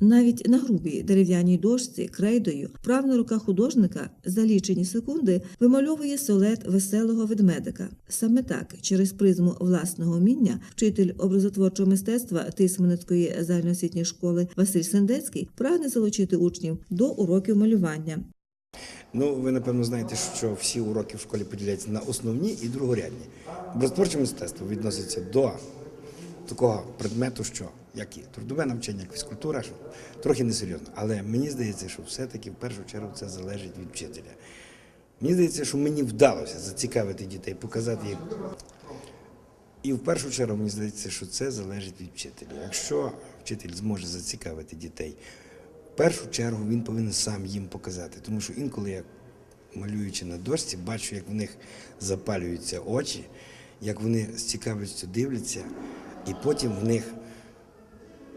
Навіть на грубій дерев'яній дошці крейдою правна рука художника за лічені секунди вимальовує солет веселого ведмедика. Саме так, через призму власного вміння, вчитель образотворчого мистецтва Тисменецької загальноосвітньої школи Василь Сендецький прагне залучити учнів до уроків малювання. Ну, ви напевно знаєте, що всі уроки в школі поділяються на основні і другорядні. Образотворче мистецтво відноситься до такого предмету, що як і трудове навчання, як фізкультура, що трохи несерйозно. Але мені здається, що все-таки в першу чергу це залежить від вчителя. Мені здається, що мені вдалося зацікавити дітей, показати їм. І в першу чергу мені здається, що це залежить від вчителя. Якщо вчитель зможе зацікавити дітей, в першу чергу він повинен сам їм показати. Тому що інколи я, малюючи на дошці, бачу, як в них запалюються очі, як вони з цікавістю дивляться, і потім в них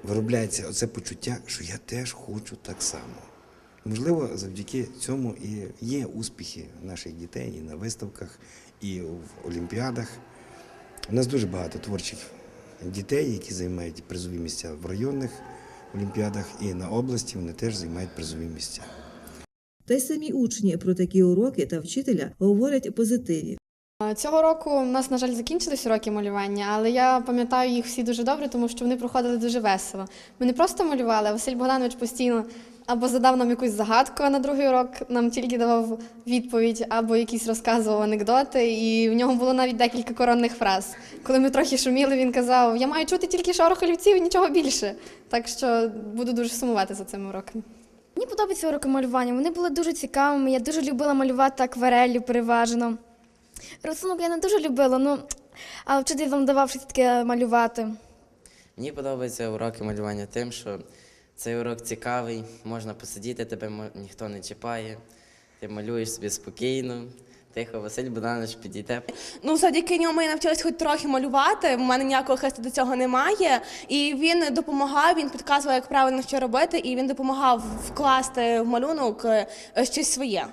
виробляється оце почуття, що я теж хочу так само. Можливо, завдяки цьому і є успіхи наших дітей і на виставках, і в олімпіадах. У нас дуже багато творчих дітей, які займають призові місця в районних олімпіадах, і на області вони теж займають призові місця. Та й самі учні про такі уроки та вчителя говорять позитиві. Цього року у нас, на жаль, закінчились уроки малювання, але я пам'ятаю їх всі дуже добре, тому що вони проходили дуже весело. Ми не просто малювали, а Василь Богданович постійно або задав нам якусь загадку, а на другий урок нам тільки давав відповідь, або якісь розказував анекдоти. І в нього було навіть декілька коронних фраз. Коли ми трохи шуміли, він казав: Я маю чути тільки шорох олівців і нічого більше. Так що буду дуже сумувати за цими уроками. Мені подобаються уроки малювання. Вони були дуже цікавими. Я дуже любила малювати аквареллю переважно. Рисунок я не дуже любила, ну а вчитель вам давав щось таке малювати. Мені подобаються уроки малювання тим, що цей урок цікавий, можна посидіти, тебе мо- ніхто не чіпає, ти малюєш собі спокійно, тихо, Василь Богданович підійде. Ну, завдяки ньому я навчилась хоч трохи малювати. У мене ніякого хисту до цього немає. І він допомагав, він підказував, як правильно що робити, і він допомагав вкласти в малюнок е, щось своє.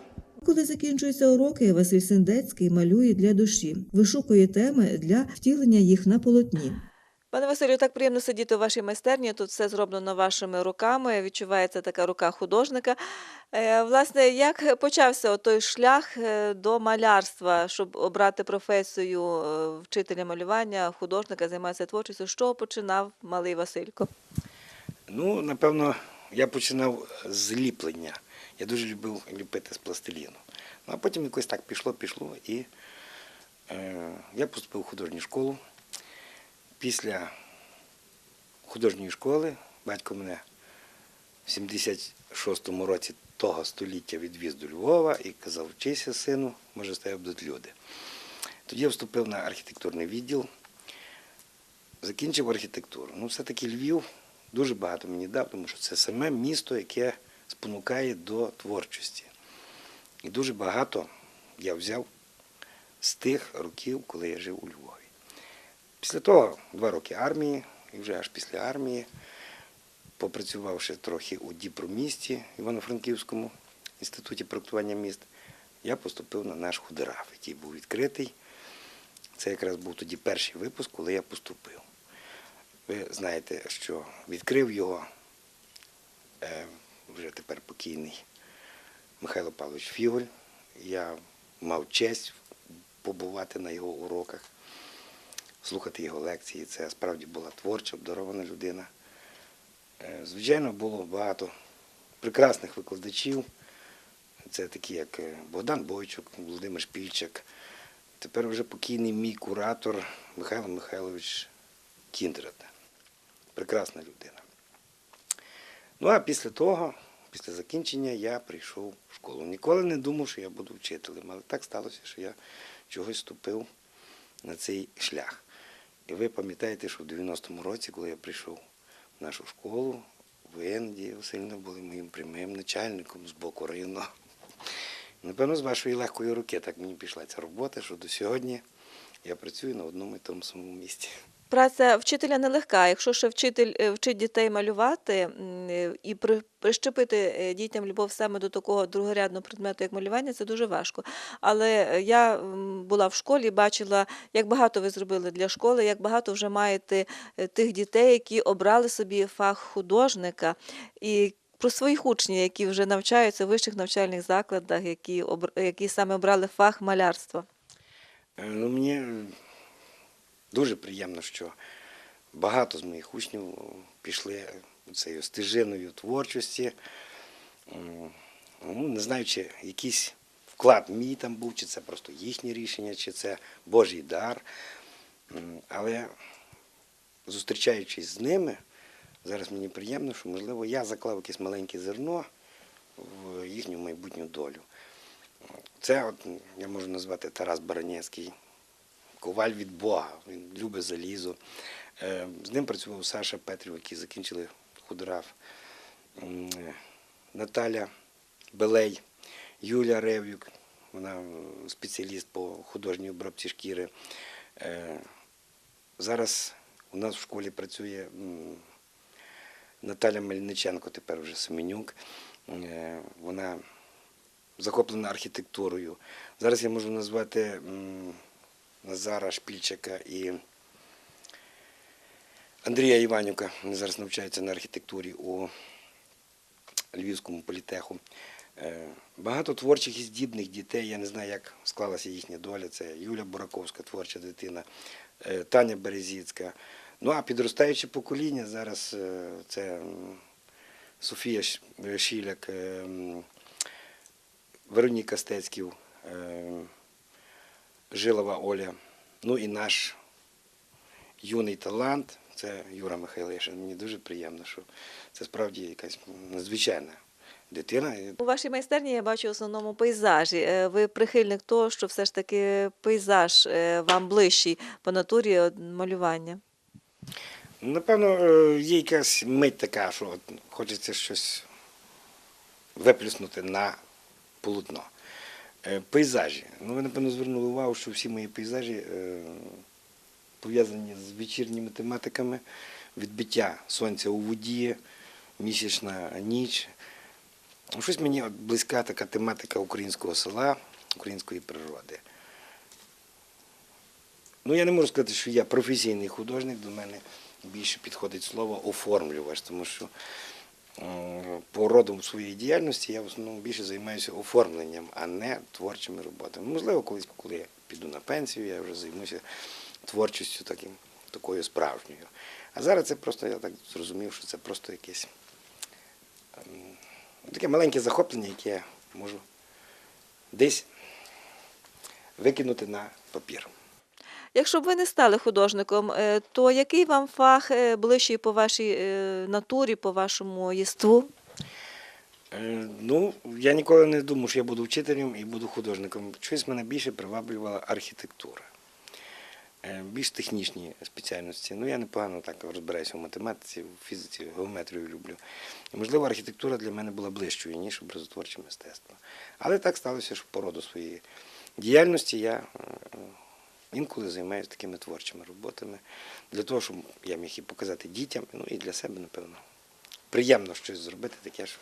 Коли закінчуються уроки, Василь Сендецький малює для душі, вишукує теми для втілення їх на полотні. Пане Василю, так приємно сидіти у вашій майстерні. Тут все зроблено вашими руками. Відчувається така рука художника. Е, Власне, як почався той шлях е, до малярства, щоб обрати професію е, вчителя малювання, художника, займатися творчістю? З чого починав малий Василько? Ну, напевно, я починав з ліплення. Я дуже любив ліпити з пластиліну. Ну, а потім якось так пішло, пішло. І е, я поступив у художню школу. Після художньої школи батько мене в 76-му році того століття відвіз до Львова і казав, вчися, сину, може тебе будуть люди. Тоді я вступив на архітектурний відділ, закінчив архітектуру. Ну, все-таки Львів дуже багато мені дав, тому що це саме місто, яке спонукає до творчості. І дуже багато я взяв з тих років, коли я жив у Львові. Після того два роки армії, і вже аж після армії, попрацювавши трохи у Діпромісті Івано-Франківському інституті проектування міст, я поступив на наш худераф, який був відкритий. Це якраз був тоді перший випуск, коли я поступив. Ви знаєте, що відкрив його е, вже тепер покійний Михайло Павлович Фіголь. Я мав честь побувати на його уроках, слухати його лекції. Це справді була творча, обдарована людина. Е, Звичайно, було багато прекрасних викладачів. Це такі, як е, Богдан Бойчук, Володимир Шпільчак. Тепер вже покійний мій куратор Михайло Михайлович Кіндрат. Прекрасна людина. Ну а після того, після закінчення, я прийшов в школу. Ніколи не думав, що я буду вчителем, але так сталося, що я чогось вступив на цей шлях. І ви пам'ятаєте, що в 90-му році, коли я прийшов в нашу школу, ви, Надія Васильівна, були моїм прямим начальником з боку району. Напевно, з вашої легкої руки так мені пішла ця робота, що до сьогодні я працюю на одному і тому самому місці. Праця вчителя нелегка. Якщо ще вчитель е, вчить дітей малювати е, і прищепити е, дітям любов саме до такого другорядного предмету, як малювання, це дуже важко. Але я була в школі, бачила, як багато ви зробили для школи, як багато вже маєте тих дітей, які обрали собі фах художника. І про своїх учнів, які вже навчаються в вищих навчальних закладах, які, які саме обрали фах малярства. Ну, мені дуже приємно, що багато з моїх учнів е, пішли цією стежиною творчості. Ну, не знаю, чи якийсь вклад мій там був, чи це просто їхнє рішення, чи це Божий дар. Але зустрічаючись з ними, зараз мені приємно, що, можливо, я заклав якесь маленьке зерно в їхню майбутню долю. Це, от, я можу назвати Тарас Баранецький, коваль від Бога, він любить залізо. Е, З ним працював Саша Петрів, які закінчили худограф, е, Наталя Белей, Юля Рев'юк, вона е, спеціаліст по художній обробці шкіри. Зараз у нас в школі працює Наталя Мельниченко, тепер вже Семенюк. Вона захоплена архітектурою. Зараз я можу назвати Назара Шпільчика і Андрія Іванюка. Вони зараз навчаються на архітектурі у Львівському політеху. Е, Багато творчих і здібних дітей. Я не знаю, як склалася їхня доля. Це Юля Бураковська, творча дитина, е, Таня Березіцька. Ну а підростаюче покоління зараз е, це Софія Шіляк, Вероніка Стецьків, Жилова Оля. Ну і наш юний талант це Юра Михайлишин. Мені дуже приємно, що це справді якась надзвичайна дитина. У вашій майстерні я бачу в основному пейзажі. Е, Ви прихильник того, що все ж таки пейзаж е, вам ближчий по натурі малювання. Напевно, е, є якась мить така, що хочеться щось виплюснути на полотно. Е, Пейзажі. Ну, ви, напевно, звернули увагу, що всі мої пейзажі е, пов'язані з вечірніми тематиками, відбиття сонця у воді, місячна ніч. Ну, Щось мені близька така тематика українського села, української природи. Ну, я не можу сказати, що я професійний художник, до мене більше підходить слово оформлювач, тому що по роду своєї діяльності я в основному більше займаюся оформленням, а не творчими роботами. Можливо, колись, коли я піду на пенсію, я вже займуся творчістю таким, такою справжньою. А зараз це просто, я так зрозумів, що це просто якесь ем, таке маленьке захоплення, яке я можу десь викинути на папір. Якщо б ви не стали художником, е, то який вам фах е, ближчий по вашій е, натурі, по вашому єству? Ну, я ніколи не думав, що я буду вчителем і буду художником. Щось мене більше приваблювала архітектура. Більш технічні спеціальності. Ну, я непогано так розбираюся в математиці, в фізиці, геометрію люблю. І, можливо, архітектура для мене була ближчою, ніж образотворче мистецтво. Але так сталося, що по роду своєї діяльності я інколи займаюся такими творчими роботами для того, щоб я міг і показати дітям, ну і для себе, напевно. Приємно щось зробити, таке, що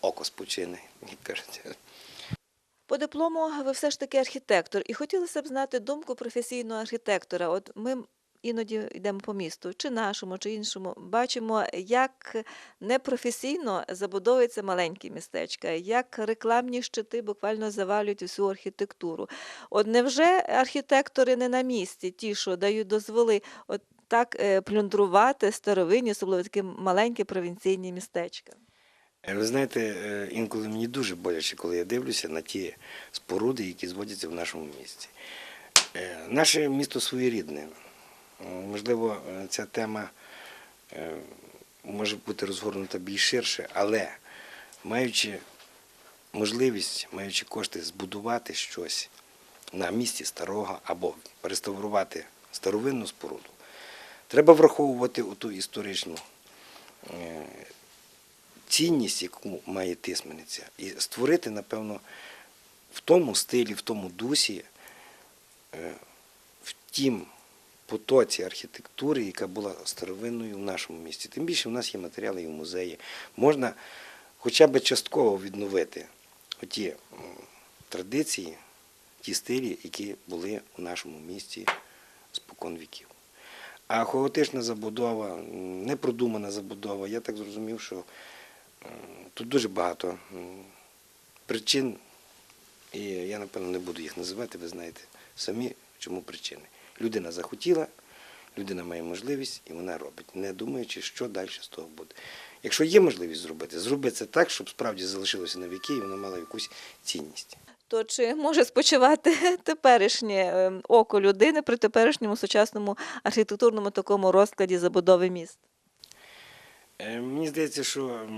око спочине, як кажуть. По диплому ви все ж таки архітектор, і хотілося б знати думку професійного архітектора. От ми іноді йдемо по місту, чи нашому, чи іншому, бачимо, як непрофесійно забудовуються маленькі містечка, як рекламні щити буквально завалюють усю архітектуру. От невже архітектори не на місці, ті, що дають дозволи от так е, плюндрувати старовинні, особливо такі маленькі провінційні містечка? Е, Ви знаєте, е, інколи мені дуже боляче, коли я дивлюся на ті споруди, які зводяться в нашому місті. Наше місто своєрідне. Е, Можливо, е, ця тема е, може бути розгорнута більш ширше, але маючи можливість, маючи кошти збудувати щось на місці старого або реставрувати старовинну споруду, треба враховувати ту історичну цінність, яку має тисмениця, і створити, напевно, в тому стилі, в тому дусі, в тім потоці архітектури, яка була старовинною в нашому місті. Тим більше в нас є матеріали і в музеї. Можна хоча б частково відновити оті м, традиції, ті стилі, які були у нашому місті спокон віків. А хаотична забудова, непродумана забудова, я так зрозумів, що тут дуже багато причин, і я, напевно, не буду їх називати, ви знаєте самі, чому причини. Людина захотіла, людина має можливість і вона робить, не думаючи, що далі з того буде. Якщо є можливість зробити, зроби це так, щоб справді залишилося на віки і воно мало якусь цінність. То чи може спочивати теперішнє е, око людини при теперішньому сучасному архітектурному такому розкладі забудови міст? Е, Мені здається, що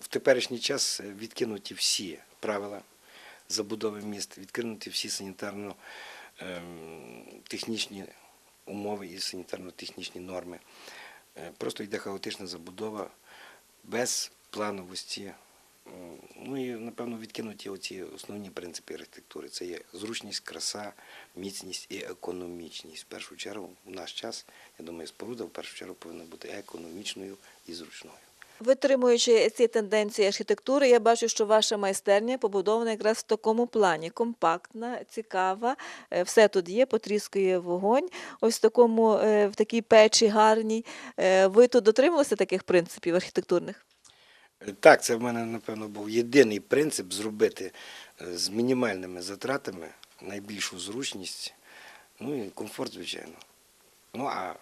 в теперішній час відкинуті всі правила забудови міст, відкинуті всі санітарно-технічні умови і санітарно-технічні норми. Е, Просто йде хаотична забудова без плановості. Ну і, напевно, відкинуті оці основні принципи архітектури. Це є зручність, краса, міцність і економічність. В першу чергу, в наш час, я думаю, споруда в першу чергу повинна бути економічною і зручною. Витримуючи ці тенденції архітектури, я бачу, що ваша майстерня побудована якраз в такому плані: компактна, цікава, е, все тут є, потріскує вогонь. Ось в такому е, в такій печі гарній. Е, Ви тут дотримувалися таких принципів архітектурних? Так, це в мене, напевно, був єдиний принцип зробити з мінімальними затратами найбільшу зручність, ну і комфорт, звичайно. Ну а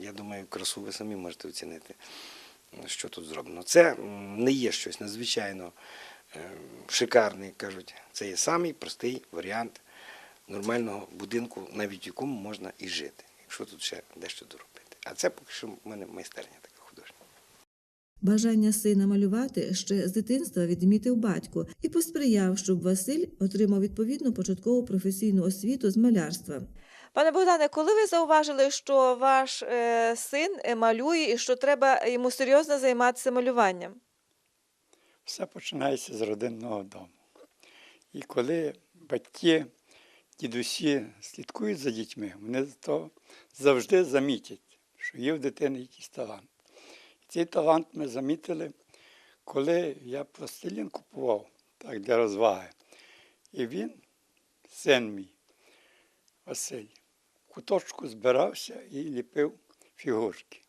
я думаю, красу ви самі можете оцінити, що тут зроблено. Це не є щось надзвичайно е, шикарне, кажуть. Це є самий простий варіант нормального будинку, навіть в якому можна і жити, якщо тут ще дещо доробити. А це поки що в мене майстерня така художня. Бажання сина малювати ще з дитинства відмітив батько і посприяв, щоб Василь отримав відповідну початкову професійну освіту з малярства. Пане Богдане, коли ви зауважили, що ваш е, син е, малює і що треба йому серйозно займатися малюванням? Все починається з родинного дому. І коли батьки, дідусі слідкують за дітьми, вони то завжди замітять, що є в дитини якийсь талант. І цей талант ми замітили, коли я пластилін купував так, для розваги. І він, син мій, Василь, куточку збирався і ліпив фігурки.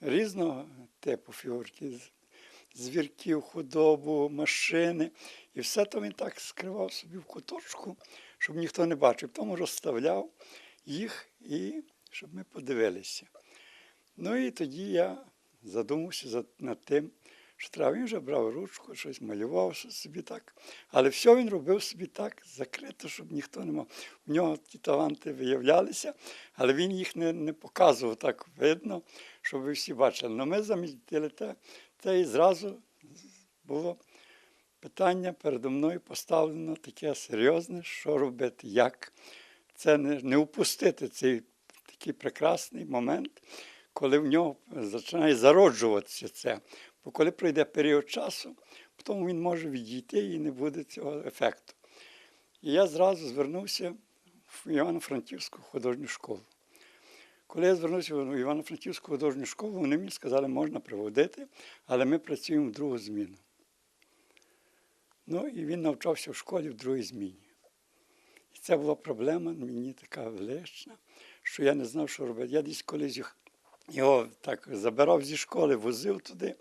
Різного типу фігурки. звірків, худобу, машини. І все то він так скривав собі в куточку, щоб ніхто не бачив. Тому розставляв їх і щоб ми подивилися. Ну і тоді я задумався над тим, треба. Він вже брав ручку, щось малював щось собі так. Але все він робив собі так, закрито, щоб ніхто не мав. У нього ті таланти виявлялися, але він їх не, не показував так видно, щоб ви всі бачили. Але ми замітили те, те і зразу було питання передо мною поставлено таке серйозне, що робити, як. Це не, не упустити цей такий прекрасний момент, коли в нього починає зароджуватися це. Бо коли пройде період часу, потім він може відійти і не буде цього ефекту. І я зразу звернувся в Івано-Франківську художню школу. Коли я звернувся в Івано-Франківську художню школу, вони мені сказали, можна приводити, але ми працюємо в другу зміну. Ну і він навчався в школі в другій зміні. І це була проблема мені така велична, що я не знав, що робити. Я десь колись його так забирав зі школи, возив туди.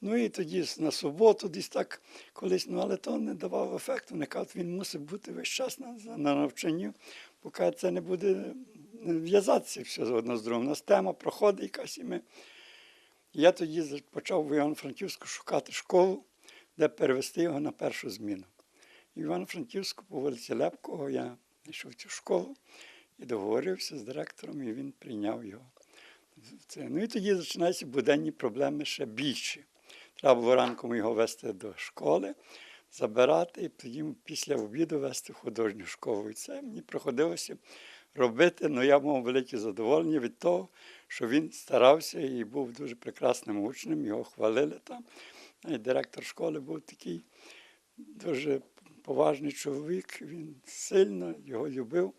Ну і тоді на суботу десь так колись, ну але то не давав ефекту. Вони кажуть, він мусить бути весь час на, на навчанні, поки це не буде в'язатися все одно з другим. У нас тема проходить якась і ми. Я тоді почав в Івано-Франківську шукати школу, де перевести його на першу зміну. І в Івано-Франківську по вулиці Лепкого я знайшов цю школу і договорився з директором, і він прийняв його. Це. Ну і тоді починаються буденні проблеми ще більші. Треба було ранком його вести до школи, забирати, і тоді після обіду вести художню школу. І це мені приходилося робити, але я мав велике задоволення від того, що він старався і був дуже прекрасним учнем, його хвалили там. І директор школи був такий дуже поважний чоловік, він сильно його любив.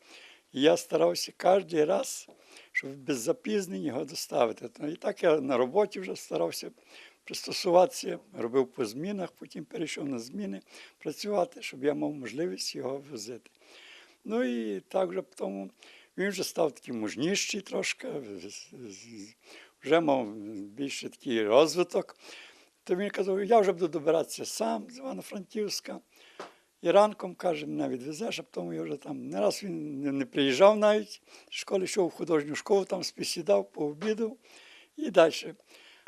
І я старався кожен раз, щоб без запізнень його доставити. Ну, І так я на роботі вже старався пристосуватися, робив по змінах, потім перейшов на зміни працювати, щоб я мав можливість його возити. Ну і так вже тому він вже став такий мужніший трошки, вже мав більше такий розвиток. То він казав, я вже буду добиратися сам з Івано-Франківська. І ранком, каже, мене відвезеш, а потім я вже там не раз він не, приїжджав навіть з школи, йшов в художню школу, там співсідав, пообідав і далі.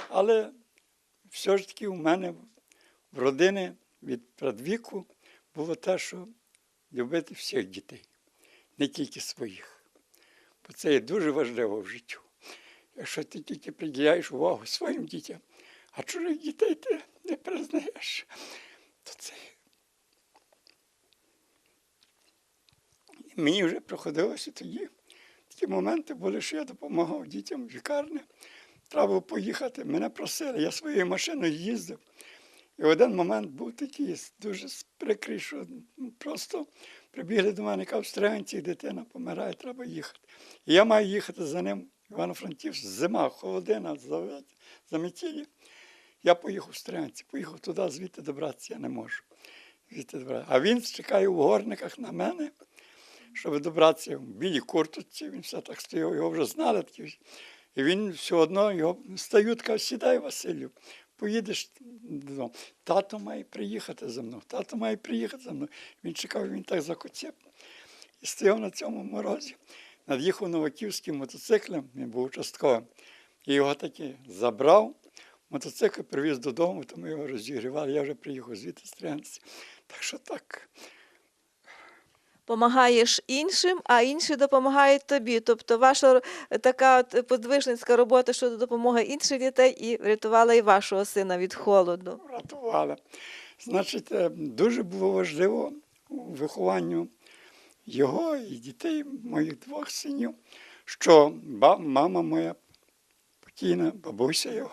Але все ж таки у мене в родині від предвіку було те, що любити всіх дітей, не тільки своїх. Бо це є дуже важливо в життю. Якщо ти тільки приділяєш увагу своїм дітям, а чужих дітей ти не признаєш, то це. Мені вже приходилося тоді. Такі моменти були, що я допомагав дітям в лікарні. Треба поїхати. Мене просили, я своєю машиною їздив. І в один момент був такий дуже прикрий, що просто прибігли до мене, кажуть, стріганці, дитина помирає, треба їхати. І я маю їхати за ним Івано-Франківськ, зима, холодина, заметілі. Я поїхав в Стріганці, поїхав туди, звідти добратися я не можу. Звідти добратися. А він чекає у горниках на мене, щоб добратися в білій курточці. Він все так стояв, його вже знали. Такі. І він все одно його стають, каже, сідай, Василю, поїдеш додому. Тато має приїхати за мною, тато має приїхати за мною. Він чекав, він так закоцеп. І стояв на цьому морозі. Над'їхав новаківським мотоциклем, він був участковим. І його таки забрав. Мотоцикл привіз додому, то ми його розігрівали. Я вже приїхав звідти з Трянці. Так що так. Помагаєш іншим, а інші допомагають тобі. Тобто ваша така от подвижницька робота щодо допомоги інших дітей і врятувала і вашого сина від холоду. врятували. Значить, е, дуже було важливо вихованню його і дітей, моїх двох синів, що мама моя покійна, бабуся його,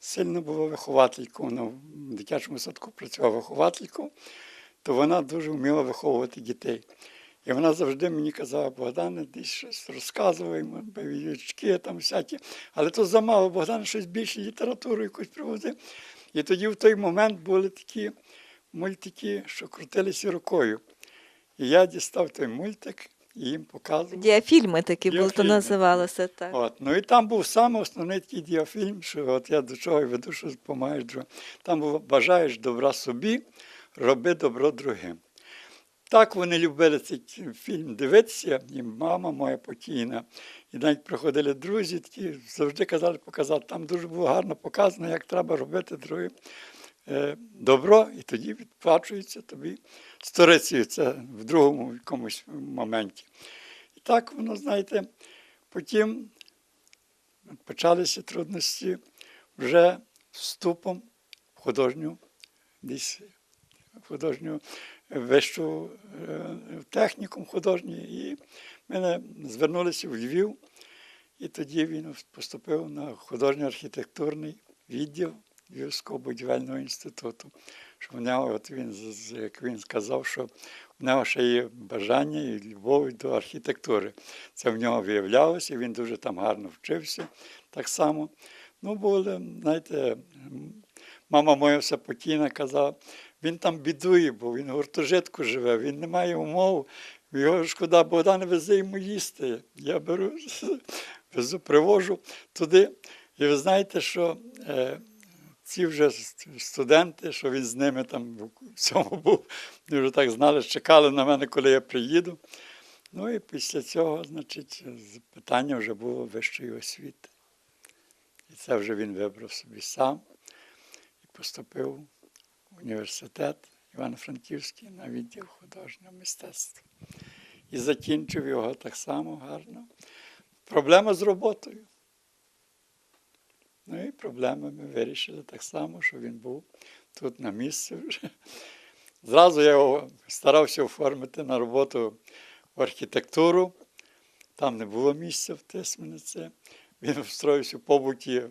сильно була вихователькою. Вона в дитячому садку працювала вихователькою, то вона дуже вміла виховувати дітей. І вона завжди мені казала, Богдане, ти щось розказуй, бойовички там всякі. Але то замало, Богдан щось більше літературу якусь приводив. І тоді в той момент були такі мультики, що крутилися рукою. І я дістав той мультик і їм показував. Діафільми такі були, то називалося так. От. Ну і там був саме основний такий діафільм, що от я до чого веду, що допомагаєш. Там було бажаєш добра собі, роби добро другим. Так вони любили цей фільм дивитися, і мама моя покійна, і навіть приходили друзі, такі завжди казали показати. Там дуже було гарно показано, як треба робити другим е, добро, і тоді відплачується тобі сторицею це в другому якомусь моменті. І так воно, знаєте, потім почалися трудності вже вступом в художню десь художню вищу е, технікум художній. І мене звернулися в Львів, і тоді він поступив на художньо-архітектурний відділ Львівського будівельного інституту. Що в нього, от він, як він сказав, що в нього ще є бажання і любов до архітектури. Це в нього виявлялося, він дуже там гарно вчився так само. Ну, були, знаєте, мама моя все покійна казала, він там бідує, бо він в гуртожитку живе, він не має умов. Його шкода, Богдан везе йому їсти. Я беру, везу, привожу туди. І ви знаєте, що е, ці вже студенти, що він з ними там в цьому був, вони вже так знали, чекали на мене, коли я приїду. Ну і після цього, значить, питання вже було вищої освіти. І це вже він вибрав собі сам і поступив університет Івано-Франківський на відділ художнього мистецтва. І закінчив його так само гарно. Проблема з роботою. Ну і проблеми ми вирішили так само, що він був тут на місці вже. Зразу я його старався оформити на роботу в архітектуру. Там не було місця в Тисмениці. Він встроївся в побуті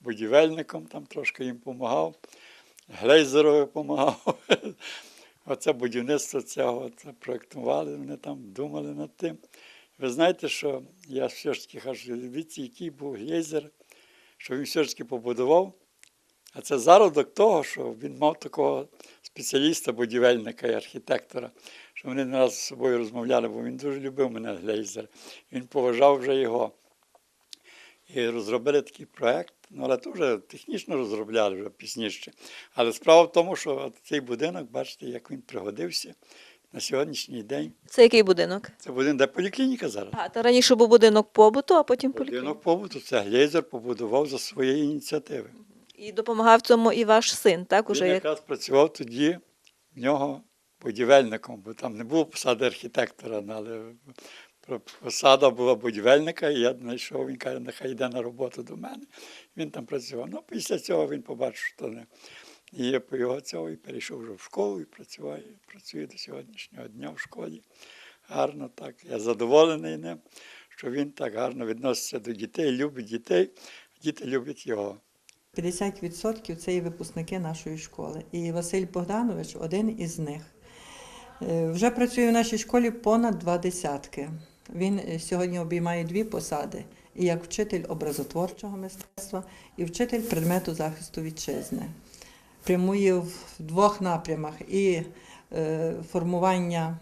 будівельником, там трошки їм допомагав. Глейзерові допомагав. Оце будівництво цього це проєктували, вони там думали над тим. Ви знаєте, що я все ж таки кажу, дивіться, який був гейзер, що він все ж таки побудував. А це зародок того, що він мав такого спеціаліста, будівельника і архітектора, що вони не раз з собою розмовляли, бо він дуже любив мене Глейзер. Він поважав вже його. І розробили такий проект, ну але вже технічно розробляли вже пізніше. Але справа в тому, що цей будинок, бачите, як він пригодився на сьогоднішній день. Це який будинок? Це будинок, де поліклініка зараз. А, то раніше був будинок побуту, а потім поліклініка. Будинок побуту це Глейзер побудував за своєї ініціативи. І допомагав цьому і ваш син, так? Уже Він як... якраз працював тоді в нього будівельником, бо там не було посади архітектора, але посада була будівельника, і я знайшов, він каже, нехай йде на роботу до мене. Він там працював. Ну, після цього він побачив, що не є по його цього, і перейшов вже в школу і працює, працює до сьогоднішнього дня в школі. Гарно так. Я задоволений ним, що він так гарно відноситься до дітей, любить дітей, діти люблять його. 50% це є випускники нашої школи. І Василь Богданович один із них. Е, Вже працює в нашій школі понад два десятки. Він е, сьогодні обіймає дві посади: і як вчитель образотворчого мистецтва, і вчитель предмету захисту вітчизни. Прямує в двох напрямах і е, формування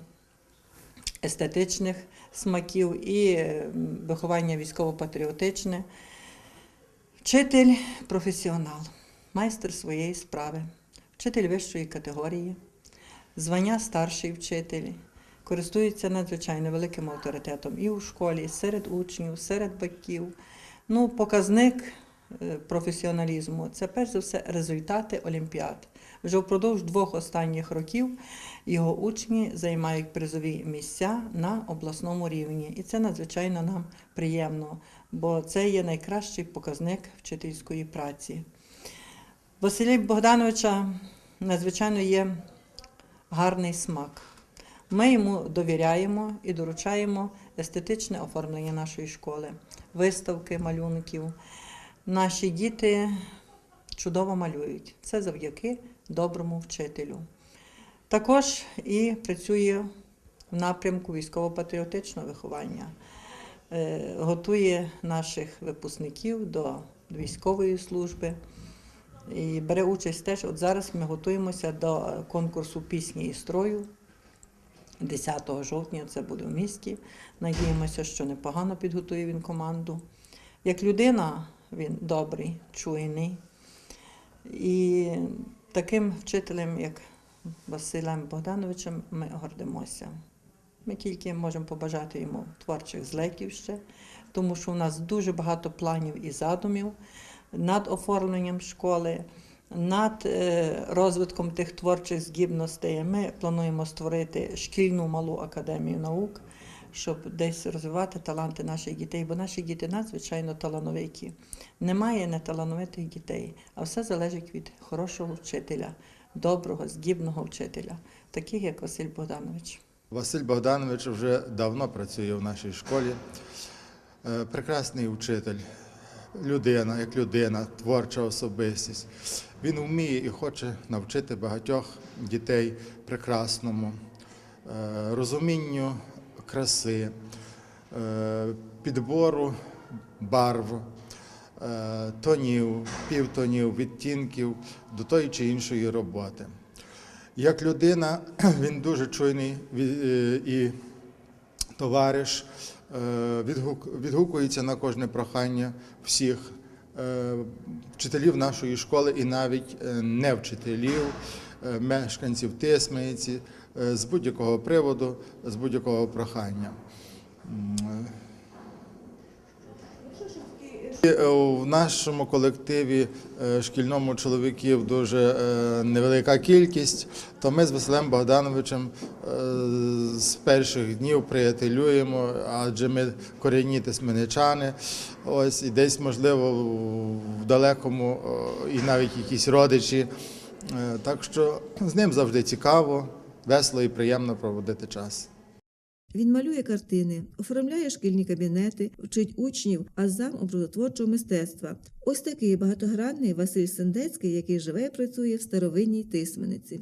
естетичних смаків, і е, виховання військово-патріотичне. Вчитель професіонал, майстер своєї справи, вчитель вищої категорії, звання старший вчитель, користується надзвичайно великим авторитетом і у школі, і серед учнів, серед батьків. Ну, показник е, професіоналізму це перш за все результати олімпіад. Вже впродовж двох останніх років його учні займають призові місця на обласному рівні. І це надзвичайно нам приємно, бо це є найкращий показник вчительської праці. Василя Богдановича надзвичайно є гарний смак. Ми йому довіряємо і доручаємо естетичне оформлення нашої школи, виставки малюнків. Наші діти чудово малюють. Це завдяки доброму вчителю. Також і працює в напрямку військово-патріотичного виховання, Е, готує наших випускників до військової служби і бере участь теж. От зараз ми готуємося до конкурсу пісні і строю. 10 жовтня це буде в місті. Надіємося, що непогано підготує він команду. Як людина він добрий, чуйний. І таким вчителем, як Василем Богдановичем, ми гордимося. Ми тільки можемо побажати йому творчих злетів ще, тому що у нас дуже багато планів і задумів над оформленням школи, над е, розвитком тих творчих здібностей. Ми плануємо створити шкільну малу академію наук, щоб десь розвивати таланти наших дітей, бо наші діти надзвичайно талановиті. Немає неталановитих дітей, а все залежить від хорошого вчителя, доброго, здібного вчителя, таких як Василь Богданович. Василь Богданович вже давно працює в нашій школі. Е, Прекрасний вчитель, людина, як людина, творча особистість. Він вміє і хоче навчити багатьох дітей прекрасному, е, розумінню краси, е, підбору барв, е, тонів, півтонів, відтінків до тої чи іншої роботи. Як людина, він дуже чуйний і товариш, відгукується на кожне прохання всіх е, вчителів нашої школи і навіть е, не вчителів, е, мешканців Тисмиці е, з будь-якого приводу, з будь-якого прохання. Е, В нашому колективі е, шкільному чоловіків дуже е, невелика кількість, то ми з Василем Богдановичем з перших днів приятелюємо, адже ми корінні тисменичани. Ось і десь, можливо, в далекому і навіть якісь родичі. Так що з ним завжди цікаво, весело і приємно проводити час. Він малює картини, оформляє шкільні кабінети, вчить учнів а зам образотворчого мистецтва. Ось такий багатогранний Василь Сендецький, який живе і працює в старовинній тисмениці.